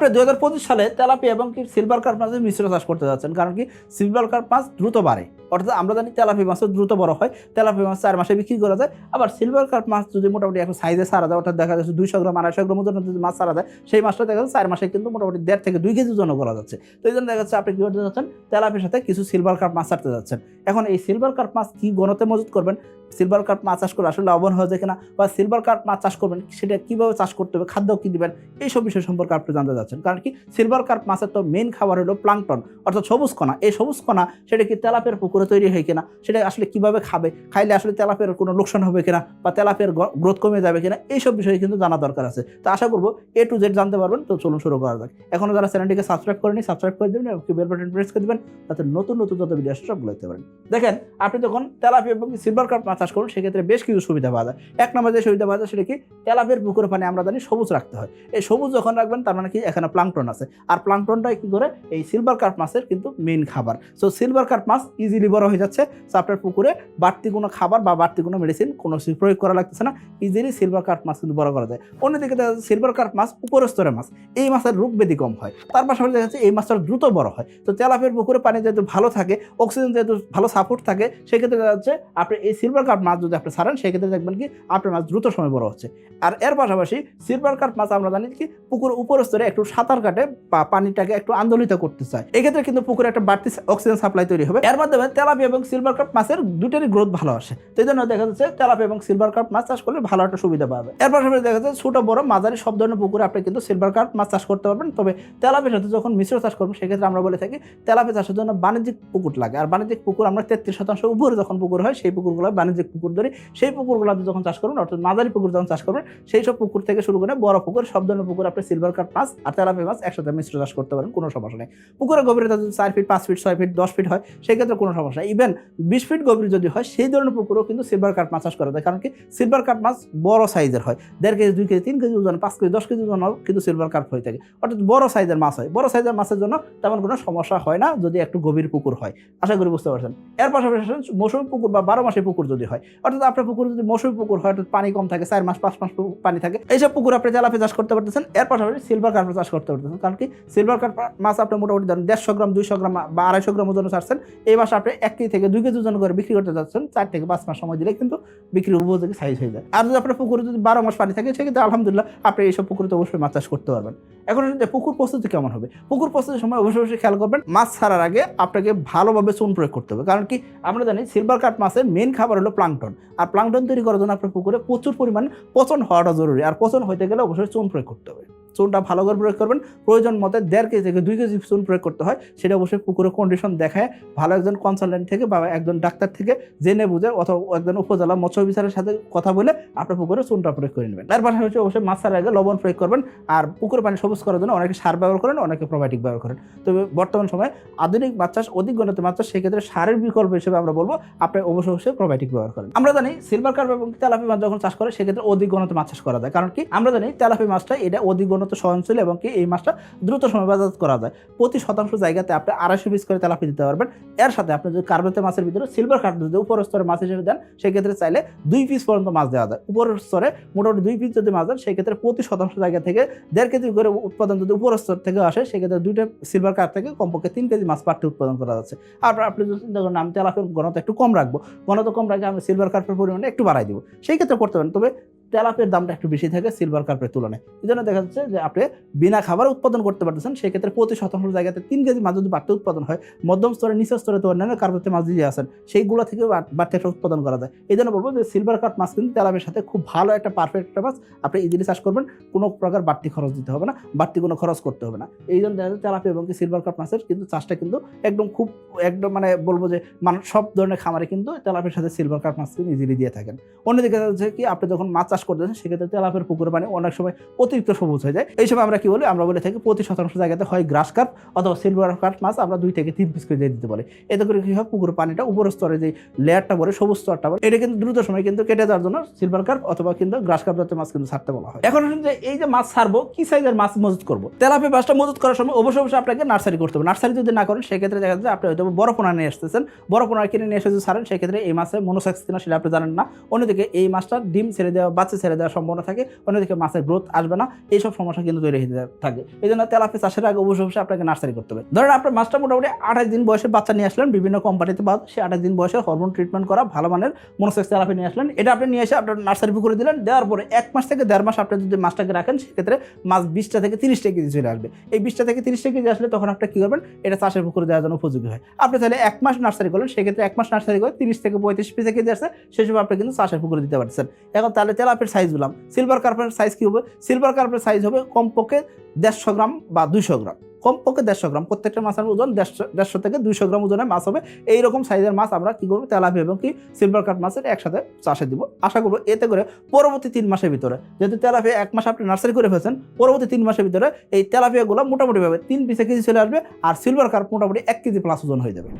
আপনি পঁচিশ সালে তেলাপি এবং কি সিলভার কার্প মাছের মিশ্র চাষ করতে যাচ্ছেন, কারণ কি সিলভার কার্প মাছ দ্রুত বাড়ে। অর্থাৎ আমরা জানি তেলাপি মাছও দ্রুত বড় হয়। তেলাপি মাছ চার মাসে বিক্রি করা যায়। আবার সিলভার কার্প মাছ যদি মোটামুটি এখন সাইজে সারা যায়, অর্থাৎ দেখা যাচ্ছে দুইশো গ্রাম, আড়াইশো গ্রাম ওজনের যদি মাছ সারা যায়, সেই মাছটা দেখা যাচ্ছে চার মাসে কিন্তু মোটামুটি দেড় থেকে দুই কেজি ওজন করা যাচ্ছে। তো এই জন্য দেখা যাচ্ছে আপনি কী করতে যাচ্ছেন? তেলাপির সাথে কিছু সিলভার কার্প মাছ ছাড়তে যাচ্ছেন। এখন এই সিলভার কার্প মাছ কী গণতে মজুত করবেন? সিলভার কার্প মাছ চাষ করে আসলে লাভবান হয়ে যায় কিনা? বা সিলভার কার্প মাছ চাষ করবেন, সেটা কীভাবে চাষ করতে হবে, খাদ্য কী দিবেন? এইসব বিষয় সম্পর্কে আপনি জানতে যাচ্ছেন। কারণ কি? সিলভার কার্প মাছের তো মেন খাবার হলো প্লাংটন অর্থাৎ সবুজ কণা। এই সবুজ কণা, সেটা কি তেলাপের পুকুরে তৈরি হয় কিনা, সেটা আসলে কীভাবে খাবে, খাইলে আসলে তেলাপের কোনো লোকসান হবে কিনা বা তেলাপের গ্রোথ কমে যাবে কিনা, এইসব বিষয়ে কিন্তু জানা দরকার আছে। তো আশা করব এ টু জেড জানতে পারবেন, তো চলুন শুরু করা যাক। এখনও যারা চ্যানেলটিকে সাবস্ক্রাইব করেনি সাবস্ক্রাইব করে দেবেন এবং বেল বাটন প্রেস করে দেবেন, তাতে নতুন নতুন যত ভিডিও আসে সবগুলো দেখতে পারেন। দেখেন, আপনি যখন তেলাপি এবং সিলভার কার্প মাছ চাষ করুন সেক্ষেত্রে বেশ কিছু সুবিধা পাওয়া যায়। এক নম্বর যে সুবিধা পাওয়া যায়, সেটা কি? তেলাপের পুকুরে পানি আমরা জানি সবুজ রাখতে হয়। এই সবুজ যখন রাখবেন, তার মানে কি? এখানে প্লাংটন আছে। আর প্লাংটনটাই কি করে? এই সিলভার কার্প মাছের কিন্তু মেইন খাবার। সো সিলভার কার্প মাছ ইজিলি বড় হয়ে যাচ্ছে সো আপনার পুকুরে বাড়তি কোনো খাবার বা বাড়তি কোনো মেডিসিন কোনো প্রয়োগ করা লাগতেছে না ইজিলি সিলভার কার্প মাছ কিন্তু বড় করা যায়। অন্যদিকে দেখা যাচ্ছে সিলভার কার্প মাছ উপর স্তরের মাছ, এই মাছের রোগ ব্যাধি কম হয়। তার পাশাপাশি দেখা যাচ্ছে এই মাছটা দ্রুত বড় হয়। তো তেলাপের পুকুরে পানি যেহেতু ভালো থাকে অক্সিজেন যেহেতু ভালো সাপোর্ট থাকে, সেক্ষেত্রে দেখা যাচ্ছে আপনি এই সিলভার কার্প মাছ যদি আপনি ছাড়েন, সেক্ষেত্রে দেখবেন কি আপনার মাছ দ্রুত সময় বড় হচ্ছে। আর এর পাশাপাশি সিলভার কার্প মাছ আমরা জানি কি পুকুর উপর স্তরে একটু সাঁতার কাটে বা পানিটাকে একটু আন্দোলিত করতে চায়। এক্ষেত্রে কিন্তু পুকুরে একটা বাড়তি অক্সিজেন সাপ্লাই তৈরি হবে। এর মাধ্যমে তেলাপি এবং সিলভার কার্প মাছের দুটোরই গ্রোথ ভালো আসে। এই জন্য দেখা যাচ্ছে তেলাপি এবং সিলভার কার্প মাছ চাষ করলে ভালো একটা সুবিধা পাবে। এর পাশাপাশি দেখা যাচ্ছে ছোট, বড়, মাঝারি সব ধরনের পুকুরে আপনি কিন্তু সিলভার কার্প মাছ চাষ করতে পারবেন। তবে তেলাপির সাথে যখন মিশ্র চাষ করবেন সেক্ষেত্রে আমরা বলে থাকি তেলাপি চাষের জন্য বাণিজ্যিক পুকুর লাগে। আর বাণিজ্যিক পুকুর আমরা তেত্রিশ শতাংশ উপরে যখন পুকুর হয়, সেই পুকুরগুলো বাণিজ্যিক পুকুর ধরি। সেই পুকুরগুলোতে যখন চাষ করবেন, অর্থাৎ মাঝারি পুকুর যখন চাষ করবেন, সেই সব পুকুর থেকে শুরু করে বড় পুকুর, সব ধরনের পুকুর আপনি সিলভার কার্প মাছ আর তেলাপি মাছ একসাথে মিশ্র চাষ করতে পারেন, কোনো সমস্যা নেই। পুকুরের গভীরতা চার ফিট পাঁচ ফিট ছয় ফিট দশ ফিট হয়, সেক্ষেত্রে কোনো সমস্যা ইভেন বিশ ফিট গভীর যদি হয়, সেই ধরনের পুকুরও কিন্তু সিলভার কার্প মাছ চাষ করা যায়। কারণ কি? সিলভার কার্প মাছ বড় সাইজের হয়। দেড় কেজি, দুই কেজি, তিন কেজি ওজন, পাঁচ কেজি, দশ কেজি ওজন কিন্তু সিলভার কার্প হয়ে থাকে। অর্থাৎ বড় সাইজের মাছ হয়। বড় সাইজের মাছের জন্য তেমন কোনো সমস্যা হয় না যদি একটু গভীর পুকুর হয়। আশা করি বুঝতে পারছেন? এর পাশাপাশি মৌসুমী পুকুর বা বারো মাসে পুকুর যদি হয়। অর্থাৎ আপনার পুকুর যদি মৌসুমী পুকুর হয়, অর্থাৎ পানি কম থাকে, চার মাস, পাঁচ মাস পানি থাকে, এইসব পুকুর আপনি তেলাপি চাষ করতে পারতেছেন। এর পাশাপাশি সিলভার কার্প চাষ করতে পারতেছেন। কারণ কি? সিলভার কার্প মাছ আপনি মোটামুটি ধরেন দেড়শো গ্রাম, দুইশো গ্রাম বা আড়াইশো গ্রাম ওজন ছাড়ছেন। এই মাসে আপনি এক কেজি থেকে দুই কেজি ওজন করে বিক্রি করতে যাচ্ছেন, চার থেকে পাঁচ মাস সময় দিলে কিন্তু বিক্রির উপযোগী সাইজ হয়ে যায়। আর যদি আপনার পুকুরে যদি বারো মাস পানি থাকে, সেক্ষেত্রে আলহামদুলিল্লাহ আপনি এইসব পুকুরে অবশ্যই মাছ চাষ করতে পারবেন। এখন পুকুর প্রস্তুতি কেমন হবে? পুকুর প্রস্তুতির সময় অবশ্যই অবশ্যই খেয়াল করবেন, মাছ ছাড়ার আগে আপনাকে ভালোভাবে চুন প্রয়োগ করতে হবে। কারণ কি? আমরা জানি সিলভার কাট মাছের মেন খাবার হলো প্লাংটন আর প্লাংটন তৈরি করার জন্য আপনার পুকুরে প্রচুর পরিমাণ পচন হওয়াটা জরুরি। আর পচন হইতে গেলে অবশ্যই চুন প্রয়োগ করতে হবে। চুনটা ভালো করে প্রয়োগ করবেন। প্রয়োজন মতে দেড় কেজি থেকে দুই কেজি চুন প্রয়োগ করতে হয়। সেটা অবশ্যই পুকুরের কন্ডিশন দেখায়। ভালো একজন কনসালটেন্ট থেকে বা একজন ডাক্তার থেকে জেনে বুঝে অথবা একজন উপজেলা মৎস্য অফিসারের সাথে কথা বলে আপনার পুকুরে চুনটা প্রয়োগ করে নেবেন। তার পাশাপাশি অবশ্যই মাছ আগে লবণ প্রয়োগ করবেন আর পুকুরে পানি সবুজ করার জন্য অনেকে সার ব্যবহার করেন, অনেকে প্রোবায়োটিক ব্যবহার করেন। তবে বর্তমান সময়ে আধুনিক মাছ চাষ অধিক গণিত মাছ চাষ, সেক্ষেত্রে সারের বিকল্প হিসেবে আমরা বলব আপনি অবশ্যই অবশ্যই প্রোবায়োটিক ব্যবহার করেন। আমরা জানি সিলভার কার্প এবং তেলাপি মাছ যখন চাষ করে, সেক্ষেত্রে অধিক গণিত মাছ চাষ করা যায়। কারণ কি? আমরা জানি তেলাপি মাছটা এটা অধিক গণিত সহনশীল এবং কি এই মাছটা দ্রুত সময় বাজার করা যায়। প্রতি শতাংশ জায়গাতে আপনি আড়াইশো পিস করে তেলাপি দিতে পারবেন। এর সাথে আপনি যদি কার্বেতে মাছের ভিতরে সিলভার কার্প যদি উপর স্তরে মাছ হিসেবে দেন, সেক্ষেত্রে চাইলে দুই পিস পর্যন্ত মাছ দেওয়া যায়। উপরের স্তরে মোটামুটি দুই পিস যদি মাছ দেন, সেক্ষেত্রে প্রতি শতাংশ জায়গা থেকে দেড় কেজি করে উৎপাদন যদি উপর স্তর থেকে আসে, সেক্ষেত্রে দুইটা সিলভার কার্প থেকে কমপক্ষে তিন কেজি মাছ পাট্টি উৎপাদন করা যাচ্ছে। আর আপনি যদি চিন্তা করেন, আমি তেলাপের ঘনত্ব একটু কম রাখব, ঘনত্ব কম রাখে আমি সিলভার কার্পের পরিমাণে একটু বাড়াই দিব, সেই ক্ষেত্রে করতে পারেন। তবে তেলাপের দামটা একটু বেশি থাকে সিলভার কার্পের তুলনায়। এই জন্য দেখা যাচ্ছে যে আপনি বিনা খাবার উৎপাদন করতে পারতেছেন, সেক্ষেত্রে প্রতি শতাংশ জায়গাতে তিন কেজি মাছ যদি বাড়তে উৎপাদন হয়, মধ্যম স্তরে, নিচের স্তরে তো অন্যান্য কার্পেতে মাছ দিয়ে আসেন, সেইগুলো থেকে বাড়তে একটা উৎপাদন করা যায়। এই জন্য বলব যে সিলভার কার্প মাছ কিন্তু তেলাপের সাথে খুব ভালো একটা পারফেক্ট একটা মাছ। আপনি ইজিলি চাষ করবেন, কোনো প্রকার বাড়তি খরচ দিতে হবে না, বাড়তি কোনো খরচ করতে হবে না। এই জন্য দেখা যাচ্ছে তেলাপি এবং কি সিলভার কার্প মাছের কিন্তু চাষটা কিন্তু একদম খুব, একদম মানে বলব যে মানুষ সব ধরনের খামারে কিন্তু তেলাপের সাথে সিলভার কার্প মাছ কিন্তু ইজিলি দিয়ে থাকেন। অন্যদিকে দেখা যাচ্ছে কি, আপনি যখন মাছ করতেছেন, সেক্ষেত্রে তেলাপের পুকুরে পানি অনেক সময় অতিরিক্ত সবুজ হয়ে যায়। এই সময় আমরা কি বলি? আমরা বলে থাকি প্রতি শতাংশ জায়গাতে হয় গ্রাস কার্প অথবা সিলভার কার্প মাছ আমরা দুই থেকে তিন পিস করে দিতে পারি। এতে করে কি হয়? পুকুরের পানিটা উপর স্তরে যে লেয়ারটা পরে সবুজ স্তরটা পরে এটা কিন্তু দ্রুত সময় কিন্তু কেটে যাওয়ার জন্য সিলভার কার্প অথবা কিন্তু গ্রাস কার্প জাতীয় মাছ কিন্তু ছাড়তে বলা হয়। এখন যে এই যে মাছ ছাড়বো, কি সাইজের মাছ মজুত করব? তেলাপি মাছটা মজুত করার সময় অবশ্যই অবশ্যই আপনাকে নার্সারি করতে হবে। নার্সারি যদি না করেন, সেক্ষেত্রে দেখা যাচ্ছে আপনি হয়তো বড় পোনা নিয়ে আসতেছেন। বড় পোনা কিনে নিয়ে এসে যদি ছাড়েন, সেক্ষেত্রে এই মাছে মনোসেক্স কিনা সেটা আপনি জানেন না। অন্যদিকে এই মাছটা ডিম ছেড়ে দেওয়া বাচ্চা গাছে ছেড়ে দেওয়ার সম্ভাবনা থাকে, অন্যদিকে মাছের গ্রোথ আসবে না, এইসব সমস্যা কিন্তু তৈরি হতে থাকে। এই জন্য তেলাপি চাষের আগে অবশ্যই অবশ্যই আপনাকে নার্সারি করতে হবে। ধরেন আপনার মাছটা মোটামুটি আঠাশ দিন বয়সের বাচ্চা নিয়ে আসলেন, বিভিন্ন কোম্পানিতে বা সে আঠাশ দিন বয়সে হরমোন ট্রিটমেন্ট করা, ভালো মানের মনোসেক্স তেলাপি নিয়ে আসলেন। এটা আপনি নিয়ে এসে আপনার নার্সারি পুকুরে দিলেন, দেওয়ার পরে এক মাস থেকে দেড় মাস আপনি যদি মাছটাকে রাখেন, সেক্ষেত্রে মাছ বিশটা থেকে তিরিশটা কেজি চলে আসবে। এই বিশটা থেকে তিরিশটা কেজি আসলে তখন আপনি কী করবেন, এটা চাষের পুকুরে দেওয়ার জন্য উপযোগী হয়। আপনি তাহলে এক মাস নার্সারি করলেন, সেক্ষেত্রে এক মাস নার্সারি করে তিরিশ থেকে পঁয়ত্রিশ পিসে কেজি আসছে সেই সময় আপনি কিন্তু চাষের পুকুরে দিতে পারছেন। এখন তাহলে তেলাপের সাইজ বললাম। সিলভার কার্পের সাইজ কী হবে? সিলভার কার্পেট সাইজ হবে কমপক্ষে দেড়শো গ্রাম বা দুইশো গ্রাম। কমপক্ষে দেড়শো গ্রাম, প্রত্যেকটা মাছের ওজন দেড়শো দেড়শো থেকে দুইশো গ্রাম ওজনের মাছ হবে। এইরকম সাইজের মাছ আমরা কী করব? তেলাপি এবং কি সিলভার কার্প মাছের একসাথে চাষে দিব। আশা করব এতে করে পরবর্তী তিন মাসের ভিতরে, যেহেতু তেলাপিয়া এক মাস আপনি নার্সারি করে ফেলছেন, পরবর্তী তিন মাসের ভিতরে এই তেলাপিয়াগুলো মোটামুটিভাবে তিন পিসে কেজি চলে আসবে আর সিলভার কার্প মোটামুটি এক কেজি প্লাস ওজন হয়ে যাবে।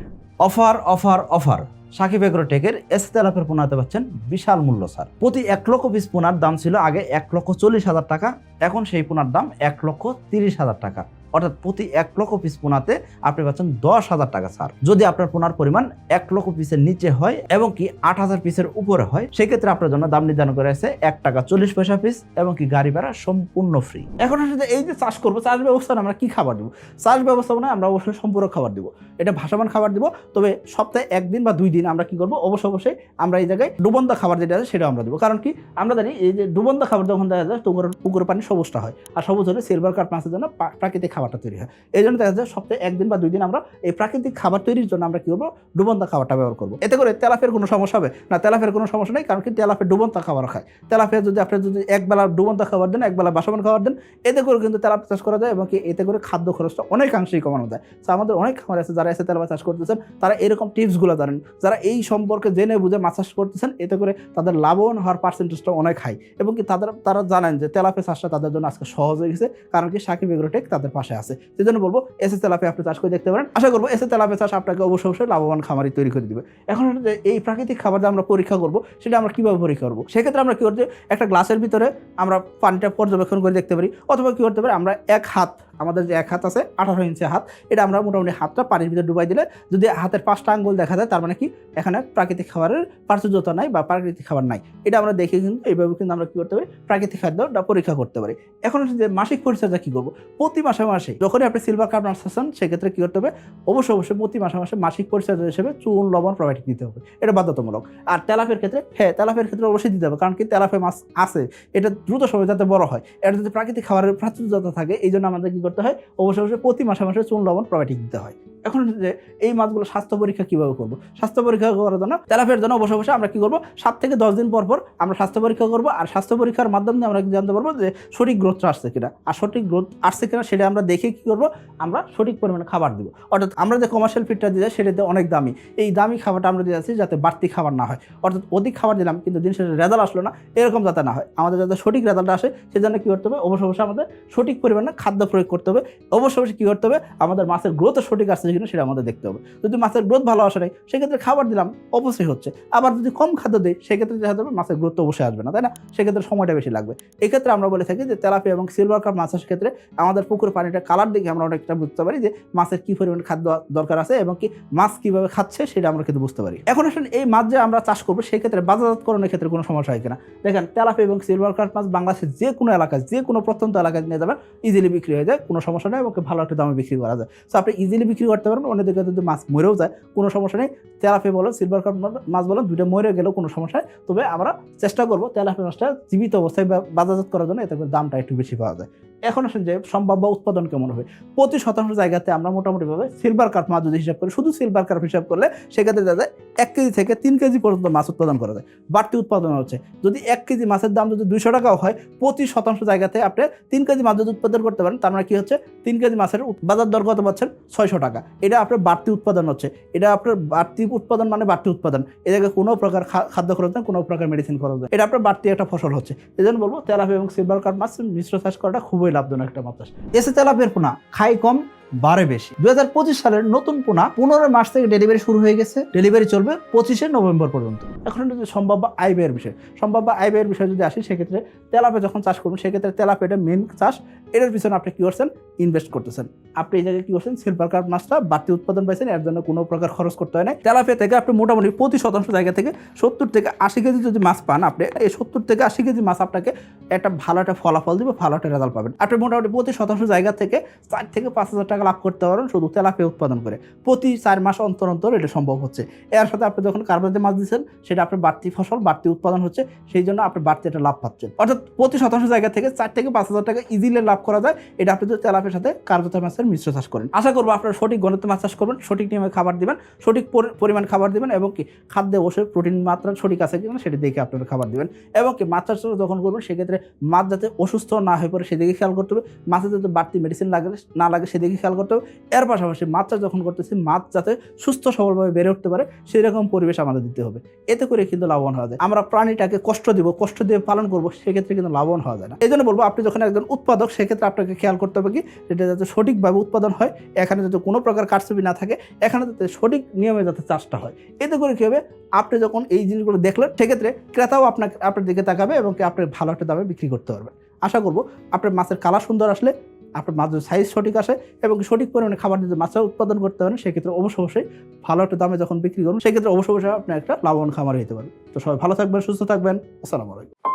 Offer offer offer. সাকিব এগ্রোটেকের এস তেলাপের পোনাতে পাচ্ছেন বিশাল মূল্য, স্যার। প্রতি এক লক্ষ পিস পোনার দাম ছিল আগে এক লক্ষ চল্লিশ হাজার টাকা, এখন সেই পোনার দাম এক লক্ষ তিরিশ হাজার টাকা। অর্থাৎ প্রতি এক লক্ষ পিস পোনাতে আপনি পাচ্ছেন দশ হাজার টাকা ছাড়। যদি আপনার পোনার পরিমাণ এক লক্ষ পিসের নিচে হয় এবং কি আট হাজার পিসের উপরে হয়, সেক্ষেত্রে আপনার জন্য দাম নির্ধারণ করে আছে এক টাকা চল্লিশ পয়সা পিস এবং কি গাড়ি ভাড়া সম্পূর্ণ ফ্রি এখন আসলে এই যে চাষ করব, চাষ ব্যবস্থায় আমরা কি খাবার দিব? চাষ ব্যবস্থাপনায় আমরা অবশ্যই সম্পূর্ণ খাবার দিব। এটা ভাসমান খাবার দিব, তবে সপ্তাহে একদিন বা দুই দিন আমরা কি করব? অবশ্যই অবশ্যই আমরা এই জায়গায় ডুবন্ত খাবার যেটা আছে সেটা আমরা দেবো। কারণ কি আমরা জানি এই যে ডুবন্ত খাবার যখন দেখা যায় পুকুর পুকুরের পানি সবুজটা হয়। আর সবুজ হলে সিলভার কার্প মাছের জন্য প্রাকৃতিক খাবারটা তৈরি হয়। এই জন্য দেখা যায় সপ্তাহে একদিন বা দুই দিন আমরা এই প্রাকৃতিক খাবার তৈরির জন্য আমরা কি করব? ডুবন্ত খাবারটা ব্যবহার করব। এতে করে তেলাফের কোনো সমস্যা হবে? না, তেলাফের কোনো সমস্যা নেই, কারণ কি তেলাপের ডুবন্ত খাবার খায়। তেলাপিয়া যদি আপনি যদি একবেলা ডুবন্ত খাবার দেন, একবেলা বাসমান খাবার দেন, এতে করে কিন্তু তেলাপিয়া চাষ করা যায় এবং কি এতে করে খাদ্য খরচটা অনেকাংশেই কমানো যায়। তো আমাদের অনেক খামার আছে যারা এসে তেলাপিয়া চাষ করতেছেন, তারা এরকম টিপসগুলো জানেন। যারা এই সম্পর্কে জেনে বুঝে মাছ চাষ করতেছেন, এতে করে তাদের লাভবান হওয়ার পার্সেন্টেজটা অনেক হাই এবং কি তাদের, তারা জানেন যে তেলাপিয়া চাষটা তাদের জন্য আজকে সহজ হয়ে গেছে, কারণ কি সাকিব এগ্রোটেক তাদের পাশে আছে। সেই জন্য বলব এসে তেলাপিয়া আপনি চাষ করে দেখতে পারেন। আশা করব এসে তেলাপিয়া চাষ আপনাকে অবশ্যই অবশ্যই লাভবান খামারি তৈরি করে দিবে। এখন যে এই প্রাকৃতিক খাবার যে আমরা পরীক্ষা করব, সেটা আমরা কীভাবে পরীক্ষা করব? সেক্ষেত্রে আমরা কী করতে, একটা গ্লাসের ভিতরে আমরা পানিটা পর্যবেক্ষণ করে দেখতে পারি। অথবা কী করতে পারি, আমরা এক হাত, আমাদের যে এক হাত আছে, আঠারো ইঞ্চি হাত, এটা আমরা মোটামুটি হাতটা পানির ভিতরে ডুবাই দিলে যদি হাতের পাঁচটা আঙ্গুল দেখা যায়, তার মানে কি, এখানে প্রাকৃতিক খাবারের প্রাচুর্যতা নাই বা প্রাকৃতিক খাবার নাই। এটা আমরা দেখে কিন্তু, এইভাবে কিন্তু আমরা কী করতে পারি, প্রাকৃতিক খাদ্যটা পরীক্ষা করতে পারি। এখন যে মাসিক পরিচর্যা কী করব? প্রতি মাসে মাসে যখনই আপনি সিলভার কার্প আসছেন সেক্ষেত্রে কী করতে হবে? অবশ্যই অবশ্যই প্রতি মাসে মাসে মাসিক পরিচর্যা হিসেবে চুন, লবণ প্রোভাইড দিতে হবে। এটা বাধ্যতামূলক। আর তেলাপের ক্ষেত্রে হ্যাঁ তেলাপের ক্ষেত্রে অবশ্যই দিতে হবে। কারণ কি তেলাপের মাছ আছে। এটা দ্রুত সময় যাতে বড় হয়। এটা যদি প্রাকৃতিক খাবারের প্রাচুর্যতা থাকে, এই জন্য আমাদের কী করতে হয়? অবশ্যই অবশ্যই প্রতি মাসে মাসে চুন, লবণ প্রোভাইড দিতে হয়। এখন যে, এই মাছগুলো স্বাস্থ্য পরীক্ষা কীভাবে করব? স্বাস্থ্য পরীক্ষা করার জন্য তেলাফের জন্য অবশ্যই অবশ্যই আমরা কী করব? সাত থেকে দশ দিন পর পর আমরা স্বাস্থ্য পরীক্ষা করব। আর স্বাস্থ্য পরীক্ষার মাধ্যমে আমরা জানতে পারব যে সঠিক গ্রোথটা আসছে কিনা? আর সঠিক গ্রোথ আসছে কিনা, সেটা আমরা দেখে কী করব? আমরা সঠিক পরিমাণে খাবার দিব। অর্থাৎ আমরা যে কমার্শিয়াল ফিডটা দিয়ে সেটাতে অনেক দামি। এই দামি খাবারটা আমরা দিয়ে যাচ্ছি যাতে বাড়তি খাবার না হয়। অর্থাৎ অধিক খাবার দিলাম, কিন্তু দিন শেষে রেজাল্ট আসলো না, এরকম যাতে না হয়। আমাদের যাতে সঠিক রেজাল্ট আসে, সেজন্য কী করতে হবে? অবশ্য অবশ্যই আমাদের সঠিক পরিমাণে খাদ্য প্রয়োগ করতে হবে। অবশ্য অবশ্যই কী করতে হবে? আমাদের মাছের গ্রোথ সঠিক আসছে কিনা, সেটা আমাদের দেখতে হবে। যদি মাছের গ্রোথ ভালো আসে নাই, সেক্ষেত্রে খাবার দিলাম, অবশ্যই হচ্ছে। আবার যদি কম খাদ্য দিই, সেক্ষেত্রে দেখা যাবে মাছের গ্রোথ অবশ্যই আসবে না, তাই না? সেক্ষেত্রে সময়টা বেশি লাগবে। এক্ষেত্রে আমরা বলে থাকি যে তেলাপিয়া এবং সিলভার কাপ মাছের ক্ষেত্রে আমাদের পুকুরের পানিটা কালার দেখে আমরা অনেকটা বুঝতে পারি যে মাছের কী পরিমাণ খাদ্য দরকার আছে এবং কি মাছ কীভাবে খাচ্ছে সেটা আমরা কিন্তু বুঝতে পারি। এখন আসলে এই মাছ যে আমরা চাষ করব সেই ক্ষেত্রে বাজারজাতকরণের ক্ষেত্রে কোনো সমস্যা হয় কিনা? দেখেন তেলাপিয়া এবং সিলভার কাপ মাছ বাংলাদেশের যে কোনো এলাকায়, যে কোনো প্রত্যন্ত এলাকায় নিয়ে যাবেন ইজিলি বিক্রি হয়ে যায়, কোনো সমস্যা নেই, এবং ভালো একটা দামে বিক্রি করা যায়। সো আপনি ইজিলি বিক্রি করতে পারবেন, অন্যদিকে যদি মাছ মরেও যায়, কোনো সমস্যা নেই। তেলাপি বলো সিলভার কাপ মাছ বলো দুটো মরে গেলেও কোনো সমস্যা নেই। তবে আমরা চেষ্টা করব তেলাপি মাছটা জীবিত অবস্থায় বাজারজাত করার জন্য, এতে দামটা একটু বেশি পাওয়া যায়। এখন আসলে যে সম্ভাব্য উৎপাদন কেমন হবে? প্রতি শতাংশ জায়গাতে আমরা মোটামুটিভাবে সিলভার কার্প মাছ যদি হিসাব করি, শুধু সিলভার কার্প হিসাব করলে সেক্ষেত্রে দেখা যায় এক কেজি থেকে তিন কেজি পর্যন্ত মাছ উৎপাদন করা যায়। বাড়তি উৎপাদন হচ্ছে। যদি এক কেজি মাছের দাম যদি দুইশো টাকাও হয় প্রতি শতাংশ জায়গাতে আপনি তিন কেজি মাছ যদি উৎপাদন করতে পারেন, তার মানে কি হচ্ছে? তিন কেজি মাছের বাজার দর কত পাচ্ছেন? ছয়শো টাকা। এটা আপনার বাড়তি উৎপাদন হচ্ছে। এটা আপনার বাড়তি উৎপাদন মানে বাড়তি উৎপাদন। এ জায়গায় কোনো প্রকার খাদ্য খরচ নেই, কোনো প্রকার মেডিসিন খরচ নেই। এটা আপনার বাড়তি একটা ফসল হচ্ছে। এই জন্য বলব তেলাপি এবং সিলভার কার্প মাছ মিশ্র চাষ করাটা খুবই লাভজনক একটা বাতাস। এসে তেলাপের পোনা খাই কম বাড়ে বেশি। পঁচিশ সালের নতুন পোনা পনেরো মাস থেকে ডেলিভারি শুরু হয়ে গেছে। ডেলিভারি চলবে পঁচিশে নভেম্বর পর্যন্ত। এখন যদি সম্ভাব্য আয় ব্যয়ের বিষয়, সম্ভাব্য আয় ব্যয়ের বিষয় যদি আসি, সেক্ষেত্রে তেলাপে যখন চাষ করবেন, সেক্ষেত্রে তেলাপে এটা মেন চাষ। এটার পিছনে আপনি কি করছেন? ইনভেস্ট করতেছেন। আপনি এই জায়গায় কী করছেন? সিলভার কার্প মাছটা বাড়তি উৎপাদন পাইছেন, এর জন্য কোনো প্রকার খরচ করতে হয় না তেলাপিয়া থেকে আপনি মোটামুটি প্রতি শতাংশ জায়গা থেকে সত্তর থেকে আশি কেজি যদি মাছ পান আপনি, এই সত্তর থেকে আশি কেজি মাছ আপনাকে একটা ভালো একটা ফলাফল দিবে, ভালো একটা রেজাল্ট পাবেন। আপনি মোটামুটি প্রতি শতাংশ জায়গা থেকে চার থেকে পাঁচ হাজার টাকা লাভ করতে পারেন শুধু তেলাপিয়া উৎপাদন করে। প্রতি চার মাস অন্তর অন্তর এটা সম্ভব হচ্ছে। এর সাথে আপনি যখন কার্বাতে মাছ দিচ্ছেন, সেটা আপনার বাড়তি ফসল, বাড়তি উৎপাদন হচ্ছে, সেই জন্য আপনি বাড়তি একটা লাভ পাচ্ছেন। অর্থাৎ প্রতি শতাংশ জায়গা থেকে চার থেকে পাঁচ হাজার টাকা ইজিলি লাভ করা যায়। এটা আপনি যদি তেলাপের সাথে কার্বাতে মাছের মিশ্র চাষ করেন। আশা করব আপনারা সঠিক গণিত মাছ চাষ করবেন, সঠিক নিয়মে খাবার দিবেন, সঠিক পরিমাণ খাবার দিবেন এবং কি খাদ্যে অবশ্যই প্রোটিন মাত্রা সঠিক আছে কিনা সেটা দেখে আপনারা খাবার দিবেন। এবং কি মাছ চাষ যখন করবেন, সেক্ষেত্রে মাছ যাতে অসুস্থ না হয়ে পড়ে সেদিকে খেয়াল করতে হবে। মাছের যাতে বাড়তি মেডিসিন লাগে, না লাগে সেদিকে খেয়াল করতে হবে। এর পাশাপাশি মাছ চাষ যখন করতেছি, মাছ যাতে সুস্থ সবলভাবে বেড়ে উঠতে পারে সেই রকম পরিবেশ আমাদের দিতে হবে। এতে করে কিন্তু লাভবান হওয়া যায়। আমরা প্রাণীটাকে কষ্ট দিব, কষ্ট দিয়ে পালন করব, সেক্ষেত্রে কিন্তু লাভবান হওয়া যায় না। এই জন্য বলব, আপনি যখন একজন উৎপাদক, সেক্ষেত্রে আপনাকে খেয়াল করতে হবে কি, যেটা যাতে সঠিকভাবে উৎপাদন হয়, এখানে যাতে কোনো প্রকার কারচুপি না থাকে, এখানে যাতে সঠিক নিয়মে যাতে চাষটা হয়। এতে করে কী হবে, আপনি যখন এই জিনিসগুলো দেখলেন, সেক্ষেত্রে ক্রেতাও আপনাকে আপনার দিকে তাকাবে এবং আপনি ভালো একটা দামে বিক্রি করতে পারবেন আশা করব, আপনার মাছের কালার সুন্দর আসলে আপনার মাছের সাইজ সঠিক আসে এবং সঠিক পরিমাণে খাবার যদি মাছটা উৎপাদন করতে পারেন, সেক্ষেত্রে অবশ্য অবশ্যই ভালো একটা দামে যখন বিক্রি করুন, সেক্ষেত্রে অবশ্য অবশ্যই আপনি একটা লাভবান খামার হতে পারেন তো সবাই ভালো থাকবেন, সুস্থ থাকবেন। আসসালামু আলাইকুম।